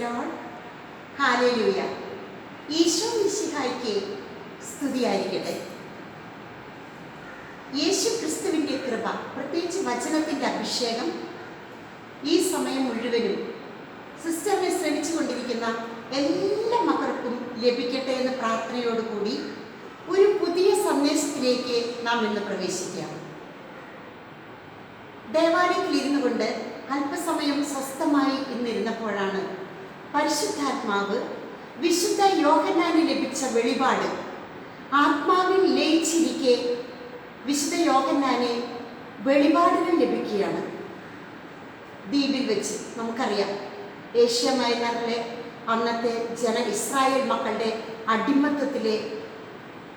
Load hallelujah. Isho മിശിഹായ്ക്ക് സ്തുതിയായിരിക്കട്ടെ. യേശു ക്രിസ്തുവിന്റെ കൃപ പ്രത്യേകിച്ച് വചനത്തിന്റെ അഭിഷേകം ഈ സമയം മുഴുവനും സിസ്റ്ററിനെ ശ്രമിച്ചു കൊണ്ടിരിക്കുന്ന എല്ലാ മക്കൾക്കും ലഭിക്കട്ടെ എന്ന പ്രാർത്ഥനയോടുകൂടി ഒരു പുതിയ സന്ദേശത്തിലേക്ക് നാം ഇന്ന് പ്രവേശിക്കാം ദേവാലയത്തിൽ ഇരുന്നു കൊണ്ട് അല്പസമയം സ്വസ്ഥമായി ഇന്നിരുന്നപ്പോഴാണ് പരിശുദ്ധാത്മാവ് വിശുദ്ധ യോഹന്നാന് ലഭിച്ച വെളിപാട്. ആത്മാവിൽ ലയിച്ചിരിക്കെ വിശുദ്ധ യോഹന്നാനെ വെളിപാടുകൾ ലഭിക്കുകയാണ്. ദ്വീപിൽ വെച്ച് നമുക്കറിയാം. ഏഷ്യ മൈനറിലെ അന്നത്തെ ജന ഇസ്രായേൽ മക്കളുടെ അടിമത്തത്തിലെ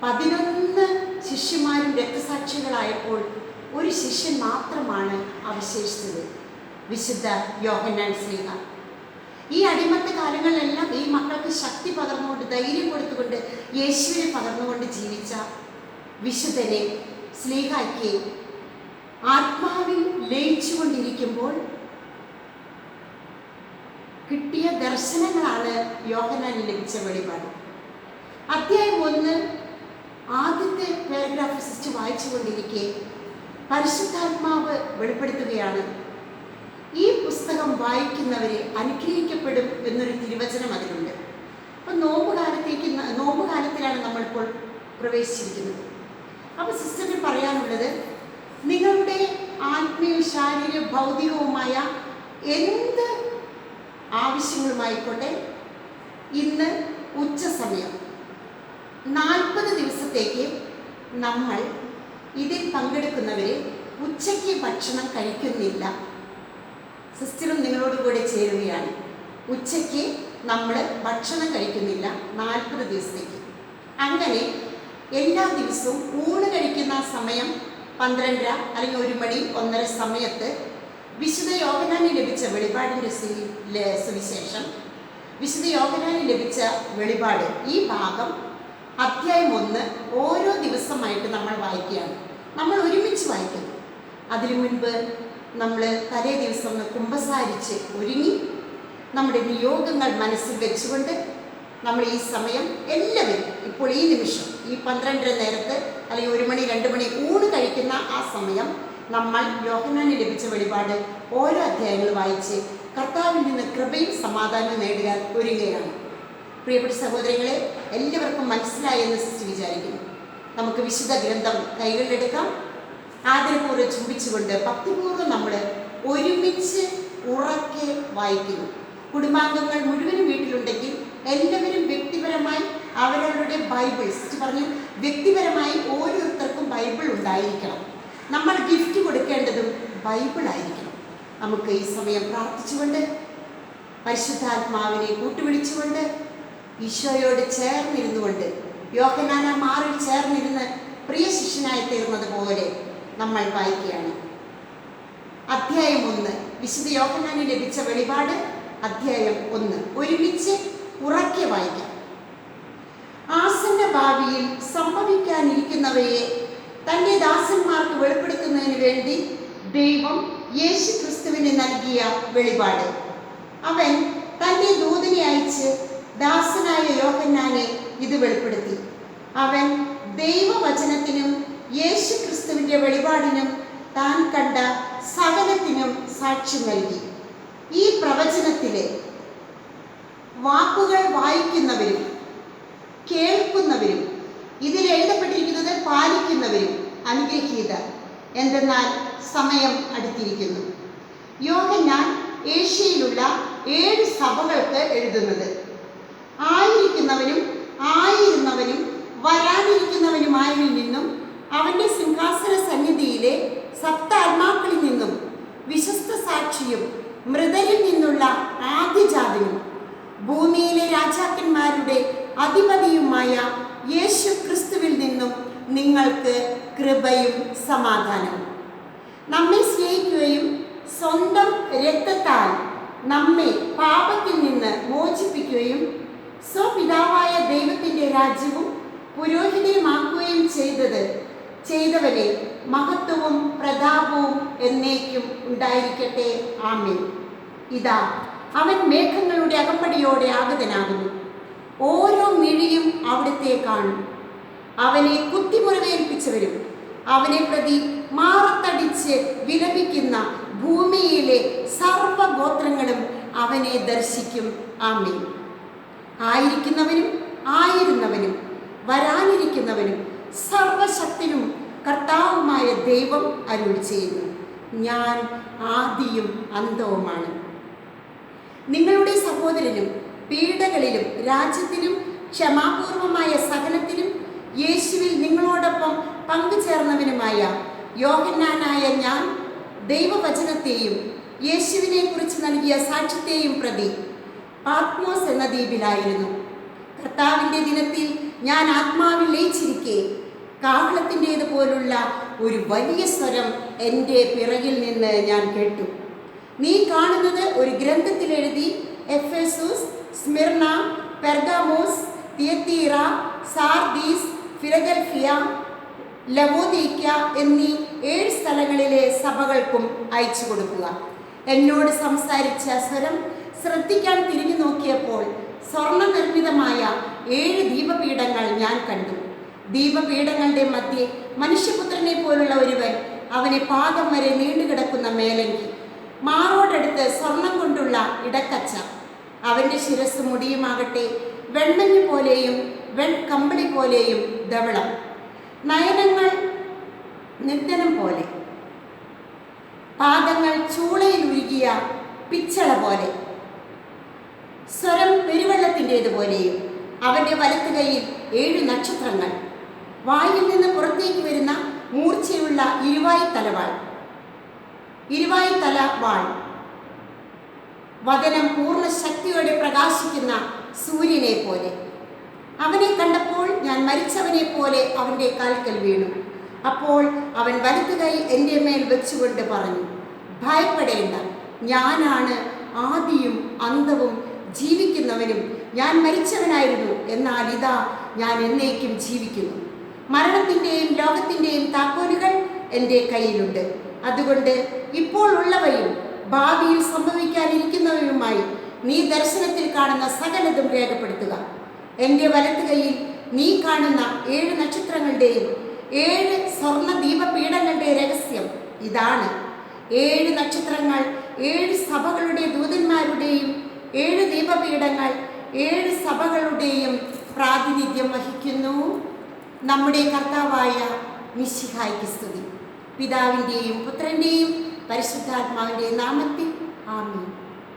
പതിനൊന്ന് ശിഷ്യന്മാരും രക്തസാക്ഷികളായപ്പോൾ ഒരു ശിഷ്യൻ മാത്രമാണ് അവശേഷിച്ചത്. വിശുദ്ധ യോഹന്നാൻ സ്ലീഹ ഈ അടിമത്ത കാലങ്ങളിലെല്ലാം ഈ മക്കൾക്ക് ശക്തി പകർന്നുകൊണ്ട് ധൈര്യം കൊടുത്തുകൊണ്ട് യേശുവിനെ പകർന്നുകൊണ്ട് ജീവിച്ച വിശുദ്ധനെ സ്നേഹാക്കിയെ ആത്മാവിൽ ലയിച്ചുകൊണ്ടിരിക്കുമ്പോൾ കിട്ടിയ ദർശനങ്ങളാണ് യോഹനാന് ലഭിച്ച വെളിപാട്. അധ്യായം ഒന്ന് ആദ്യത്തെ പാരഗ്രാഫ് സിസ്റ്റ് വായിച്ചുകൊണ്ടിരിക്കെ പരിശുദ്ധാത്മാവ് വെളിപ്പെടുത്തുകയാണ്. പുസ്തകം വായിക്കുന്നവരെ അനുഗ്രഹിക്കപ്പെടും എന്നൊരു തിരുവചനം അതിലുണ്ട്. അപ്പം നോമ്പ് കാലത്തേക്ക് ന- നോമ്പ് കാലത്തിലാണ് നമ്മളിപ്പോൾ പ്രവേശിച്ചിരിക്കുന്നത്. അപ്പോൾ സിസ്റ്ററിന് പറയാനുള്ളത് നിങ്ങളുടെ ആത്മീയ ശാരീരിക ഭൗതികവുമായ എന്ത് ആവശ്യങ്ങളുമായിക്കോട്ടെ ഇന്ന് ഉച്ച സമയം നാൽപ്പത് ദിവസത്തേക്ക് നമ്മൾ ഇതിൽ പങ്കെടുക്കുന്നവരെ ഉച്ചയ്ക്ക് ഭക്ഷണം കഴിക്കുന്നില്ല. സിസ്റ്ററും നിങ്ങളോട് കൂടെ ചേരുകയാണ്. ഉച്ചയ്ക്ക് നമ്മൾ ഭക്ഷണം കഴിക്കുന്നില്ല നാൽപ്പത് ദിവസത്തേക്ക്. അങ്ങനെ എല്ലാ ദിവസവും ഊണ് കഴിക്കുന്ന സമയം പന്ത്രണ്ടര അല്ലെങ്കിൽ ഒരു മണി ഒന്നര സമയത്ത് വിശുദ്ധ യോഗനാനി ലഭിച്ച വെളിപാടിന്റെ സുവിശേഷം. വിശുദ്ധ യോഗനാനി ലഭിച്ച വെളിപാട് ഈ ഭാഗം അധ്യായം ഒന്ന് ഓരോ ദിവസമായിട്ട് നമ്മൾ വായിക്കുകയാണ്. നമ്മൾ ഒരുമിച്ച് വായിക്കുന്നു. അതിനു മുൻപ് നമ്മൾ തലേ ദിവസം കുമ്പസാരിച്ച് ഒരുങ്ങി നമ്മുടെ നിയോഗങ്ങൾ മനസ്സിൽ വെച്ചുകൊണ്ട് നമ്മൾ ഈ സമയം എല്ലാവരും ഇപ്പോൾ ഈ നിമിഷം ഈ പന്ത്രണ്ടര നേരത്ത് അല്ലെങ്കിൽ ഒരു മണി രണ്ട് മണി ഊണ് കഴിക്കുന്ന ആ സമയം നമ്മൾ യോഹനാന് ലഭിച്ച വെളിപാട് ഓരോ അധ്യായങ്ങൾ വായിച്ച് കർത്താവിൽ നിന്ന് കൃപയും സമാധാനവും നേടുക ഒരുങ്ങുകയാണ്. പ്രിയപ്പെട്ട സഹോദരങ്ങളെ എല്ലാവർക്കും മനസ്സിലായി എന്ന് സിസ്റ്റർ വിചാരിക്കുന്നു. നമുക്ക് വിശുദ്ധ ഗ്രന്ഥം കൈകളിലെടുക്കാം. ആദരപൂർവം ചുംബിച്ചുകൊണ്ട് ഭക്തിപൂർവം നമ്മൾ ഒരുമിച്ച് ഉറക്കെ വായിക്കുന്നു. കുടുംബാംഗങ്ങൾ മുഴുവനും വീട്ടിലുണ്ടെങ്കിൽ എല്ലാവരും വ്യക്തിപരമായി അവരവരുടെ ബൈബിൾ പറഞ്ഞു വ്യക്തിപരമായി ഓരോരുത്തർക്കും ബൈബിൾ ഉണ്ടായിരിക്കണം. നമ്മൾ ഗിഫ്റ്റ് കൊടുക്കേണ്ടതും ബൈബിൾ ആയിരിക്കണം. നമുക്ക് ഈ സമയം പ്രാർത്ഥിച്ചുകൊണ്ട് പരിശുദ്ധാത്മാവിനെ കൂട്ടുവിളിച്ചുകൊണ്ട് ഈശോയോട് ചേർന്നിരുന്നുകൊണ്ട് യോഹനാന മാറിൽ ചേർന്നിരുന്ന് പ്രിയ ശിഷ്യനായി തീർന്നത് പോലെ നമ്മൾ വായിക്കുകയാണ്. അധ്യായം ഒന്ന്. വിശുദ്ധ യോഹനാന് ലഭിച്ച വെളിപാട് അധ്യായം ഒന്ന്. ഒരുമിച്ച് ഉറക്കെ വായിക്കാം. ആസന്ന ഭാവിയിൽ സംഭവിക്കാനിരിക്കുന്നവയെ തന്റെ ദാസന്മാർക്ക് വെളിപ്പെടുത്തുന്നതിന് വേണ്ടി ദൈവം യേശു ക്രിസ്തുവിന് നൽകിയ വെളിപാട്. അവൻ തന്റെ ദൂതനെ അയച്ച് ദാസനായ യോഹന്നാനെ ഇത് വെളിപ്പെടുത്തി. അവൻ ദൈവവചനത്തിനും യേശു ക്രിസ്തുവിന്റെ വെളിപാടിനും താൻ കണ്ട സകലത്തിനും സാക്ഷ്യം നൽകി. ഈ പ്രവചനത്തിലെ വാക്കുകൾ വായിക്കുന്നവരും കേൾക്കുന്നവരും ഇതിൽ എഴുതപ്പെട്ടിരിക്കുന്നത് പാലിക്കുന്നവരും അനുഗ്രഹീത. എന്തെന്നാൽ സമയം അടുത്തിരിക്കുന്നു. യോഹന്നാൻ ഏഷ്യയിലുള്ള ഏഴ് സഭകൾക്ക് എഴുതുന്നത്. ആയിരിക്കുന്നവനും ആയിരുന്നവനും വരാനിരിക്കുന്നവനുമായവരിൽ നിന്നും അവന്റെ സിംഹാസന സന്നിധിയിലെ സപ്താത്മാക്കളിൽ നിന്നും വിശ്വസ്ത സാക്ഷിയും മൃതരിൽ നിന്നുള്ള ആദ്യജാതനും ഭൂമിയിലെ രാജാക്കന്മാരുടെ അധിപതിയുമായ യേശു ക്രിസ്തുവിൽ നിന്നും നിങ്ങൾക്ക് കൃപയും സമാധാനവും. നമ്മെ സ്നേഹിക്കുകയും സ്വന്തം രക്തത്താൽ നമ്മെ പാപത്തിൽ നിന്ന് മോചിപ്പിക്കുകയും സ്വപിതാവായ ദൈവത്തിന്റെ രാജ്യവും പുരോഹിതമാക്കുകയും ചെയ്തത് ചെയ്തവനെ മഹത്വവും പ്രതാപവും എന്നേക്കും ഉണ്ടായിരിക്കട്ടെ. ആമേൻ. ഇതാ അവൻ മേഘങ്ങളുടെ അകമ്പടിയോടെ ആഗതനാകുന്നു. ഓരോ മിഴിയും അവിടുത്തെ കാണും. അവനെ കുത്തിമുറിവേൽപ്പിച്ചവരും അവനെ പ്രതി മാറത്തടിച്ച് വിലപിക്കുന്ന ഭൂമിയിലെ സർവഗോത്രങ്ങളും അവനെ ദർശിക്കും. ആമേൻ. ആയിരിക്കുന്നവനും ആയിരുന്നവനും വരാനിരിക്കുന്നവനും സർവശക്തനും കർത്താവുമായ ദൈവം അരുൾ ചെയ്യുന്നു. ഞാൻ ആദിയും അന്തവുമാണ് നിങ്ങളുടെ സഹോദരനും പീഡകളിലും രാജ്യത്തിനും ക്ഷമാപൂർവമായ സഹനത്തിലും യേശുവിൽ നിങ്ങളോടൊപ്പം പങ്കുചേർന്നവനുമായ യോഹന്നാനായ ഞാൻ ദൈവവചനത്തെയും യേശുവിനെ കുറിച്ച് നൽകിയ സാക്ഷ്യത്തെയും പ്രതി പാത്മോസ് എന്ന ദ്വീപിലായിരുന്നു. കർത്താവിന്റെ ദിനത്തിൽ ഞാൻ ആത്മാവിൽ ലയിച്ചിരിക്കെ കാഹളത്തിന്റേത് പോലുള്ള ഒരു വലിയ സ്വരം എന്റെ പിറകിൽ നിന്ന് ഞാൻ കേട്ടു. നീ കാണുന്നത് ഒരു ഗ്രന്ഥത്തിൽ എഴുതി Ephesus Smyrna Pergamos Thyatira Sardis Philadelphia Laodicea എന്നീ ഏഴ് സ്ഥലങ്ങളിലെ സഭകൾക്കും അയച്ചു കൊടുക്കുക. എന്നോട് സംസാരിച്ച സ്വരം ശ്രദ്ധിക്കാൻ തിരിഞ്ഞു നോക്കിയപ്പോൾ സ്വർണനിർമ്മിതമായ ഏഴ് ദീപപീഠങ്ങൾ ഞാൻ കണ്ടു. ദീപപീഠങ്ങളുടെ മധ്യേ മനുഷ്യപുത്രനെ പോലുള്ള ഒരുവൻ അവനെ പാദം വരെ നീണ്ടുകിടക്കുന്ന മേലങ്കി. മാറോടടുത്ത് സ്വർണം കൊണ്ടുള്ള ഇടക്കച്ച. അവന്റെ ശിരസ് മുടിയുമാകട്ടെ വെൺമഞ്ഞ് പോലെയും വെൺകമ്പളി പോലെയും ധവളം. നയനങ്ങൾ നിർദ്ധനം പോലെ. പാദങ്ങൾ ചൂളയിൽ ഉരുകിയ പിച്ചള പോലെ. സ്വരം പെരുവെള്ളത്തിന്റേതുപോലെയും അവന്റെ വലത്ത് കൈയിൽ ഏഴ് നക്ഷത്രങ്ങൾ. വായിൽ നിന്ന് പുറത്തേക്ക് വരുന്ന മൂർച്ചയുള്ള ഇരുവായി തലവാൾ ഇരുവായി തല വാൾ വദനം പൂർണ ശക്തിയോടെ പ്രകാശിക്കുന്ന സൂര്യനെ പോലെ അവനെ കണ്ടപ്പോൾ ഞാൻ മരിച്ചവനെ പോലെ അവന്റെ കാൽക്കൽ വീണു. അപ്പോൾ അവൻ വലത്തു കൈ എന്റെ മേൽ വെച്ചുകൊണ്ട് പറഞ്ഞു ഭയപ്പെടേണ്ട. ഞാനാണ് ആദിയും അന്തവും ജീവിക്കുന്നവനും. ഞാൻ മരിച്ചവനായിരുന്നു. എന്നാൽ ഇതാ ഞാൻ എന്നേക്കും ജീവിക്കുന്നു. മരണത്തിന്റെയും ലോകത്തിന്റെയും താക്കോലുകൾ എന്റെ കയ്യിലുണ്ട്. അതുകൊണ്ട് ഇപ്പോൾ ഉള്ളവയും ഭാവിയിൽ സംഭവിക്കാനിരിക്കുന്നവയുമായി നീ ദർശനത്തിൽ കാണുന്ന സകലതും രേഖപ്പെടുത്തുക. എന്റെ വലത്ത് കൈയിൽ നീ കാണുന്ന ഏഴ് നക്ഷത്രങ്ങളുടെയും ഏഴ് സ്വർണ ദീപപീഠങ്ങളുടെ രഹസ്യം ഇതാണ്. ഏഴ് നക്ഷത്രങ്ങൾ ഏഴ് സഭകളുടെ ദൂതന്മാരുടെയും ഏഴ് ദീപപീഠങ്ങൾ ഏഴ് സഭകളുടെയും പ്രാതിനിധ്യം വഹിക്കുന്നു. നമ്മുടെ കർത്താവായ മിശിഹായ്ക്ക് സ്തുതി. പിതാവിന്റെയും പുത്രന്റെയും പരിശുദ്ധാത്മാവിന്റെയും നാമത്തിൽ ആമീൻ.